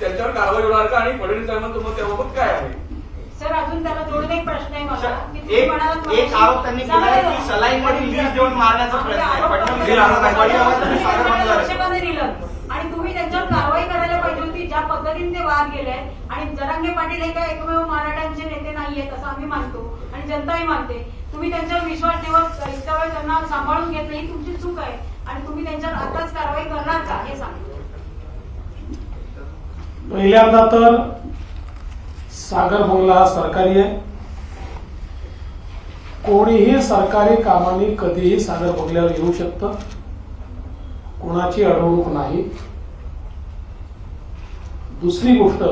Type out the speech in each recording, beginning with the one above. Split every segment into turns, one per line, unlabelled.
त्यांच्यावर कारवाई होणार का? आणि फडणवीस साहेबांचं मत त्याबाबत काय आहे?
सर अजून त्याला जोडून एक प्रश्न आहे मला. की तुम्ही
एक
म्हणालात
एक
मगाशी-
आरोप त्यांनी केला आहे की सलाईन मध्ये लीज देऊन मारण्याचा प्रयत्न आहे फडणवीस
हे आरोप आहे.
फडणवीस सागर
तुम्ही
बांधला
लक्ष का नाही दिलं. आणि तुम्ही त्यांच्यावर कारवाई करायला पाहिजे होती ज्या पद्धतीने ते वाद गेले. आणि जरांगे पाटील हे काय एकमेव मराठ्यांचे नेते नाहीयेत असं आम्ही मानतो. आणि जनताही मानते. तुम्ही त्यांच्यावर विश्वास ठेवत इतक्या वेळ त्यांना सांभाळून घेतलं ही तुमची चूक आहे. आणि तुम्ही त्यांच्यावर आताच कारवाई करणार का हे सांगतो
पहिल्यांदा तर सागर बंगला हा सरकारी आहे. कोणीही सरकारी कामाने कधीही सागर बंगल्यावर येऊ शकतं. कोणाची अडवणूक नाही. दुसरी गोष्ट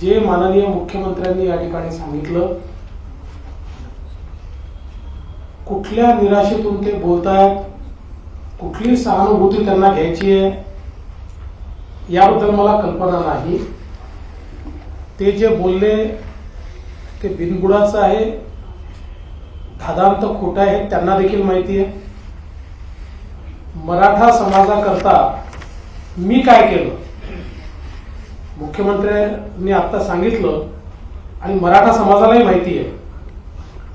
जे माननीय मुख्यमंत्र्यांनी या ठिकाणी सांगितलं कुठल्या निराशेतून ते बोलतायत कुठली सहानुभूती त्यांना घ्यायची आहे याबद्दल मला कल्पना नाही. ते जे बोलले ते बिनबुडाचं आहे. धादांत खोटं आहे त्यांना देखील माहिती आहे. मराठा समाजाकरता मी काय केलं? मुख्यमंत्र्यांनी आता सांगितलं आणि मराठा समाजालाही माहिती आहे.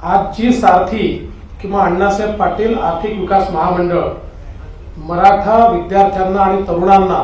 आज जी सारथी किंवा अण्णासाहेब पाटील आर्थिक विकास महामंडळ मराठा विद्यार्थ्यांना आणि तरुणांना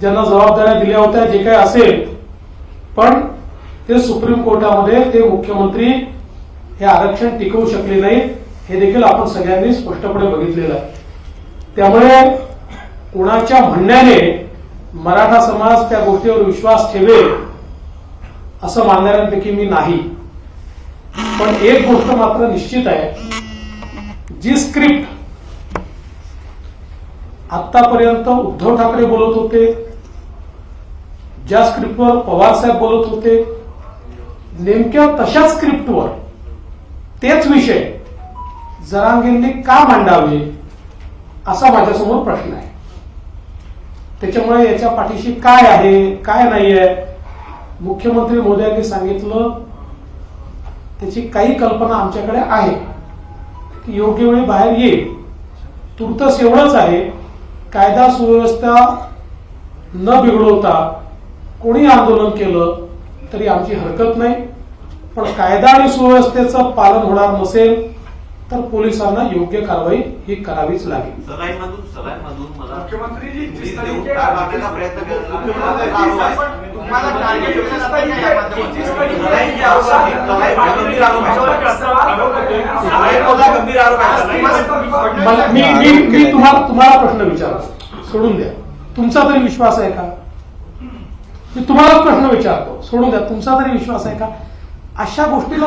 ज्यांना जबाबदाऱ्या दिल्या होत्या जे काही असेल. पण ते सुप्रीम कोर्टामध्ये ते मुख्यमंत्री हे आरक्षण टिकवू शकले नाही हे देखील आपण सगळ्यांनी स्पष्टपणे बघितलेलं आहे. त्यामुळे कोणाच्या म्हणण्याने मराठा समाज त्या गोष्टीवर विश्वास ठेवेल असं मानणाऱ्यांपैकी मी नाही. पण एक गोष्ट मात्र निश्चित आहे जी स्क्रिप्ट आतापर्यंत उद्धव ठाकरे बोलत होते ज्या स्क्रिप्टवर पवार साहेब बोलत होते नेमक्या तशाच स्क्रिप्टवर तेच विषय जरांगेंनी का मांडावे असा माझ्यासमोर प्रश्न आहे. त्याच्यामुळे याच्या पाठीशी काय आहे काय नाही आहे मुख्यमंत्री मोदयांनी सांगितलं त्याची काही कल्पना आमच्याकडे आहे. की योग्य वेळी बाहेर येईल. तुर्तस एवढंच आहे कायदा सुव्यवस्था न बिघडवता कोणी आंदोलन केलं तरी आमची हरकत नाही पण कायदा आणि सुव्यवस्थेचं पालन होणार नसेल तर पोलिसांना योग्य कारवाई ही करावीच लागेल
मला
मुख्यमंत्रीजी,
देऊन मारण्याचा प्रयत्न हा
मला मी मी मी तुम्हाला तुम्हाला प्रश्न विचारतो सोडून द्या तुमचा तरी विश्वास आहे का मी तुम्हाला प्रश्न विचारतो. सोडून द्या. तुमचा तरी विश्वास आहे का? अशा गोष्टीला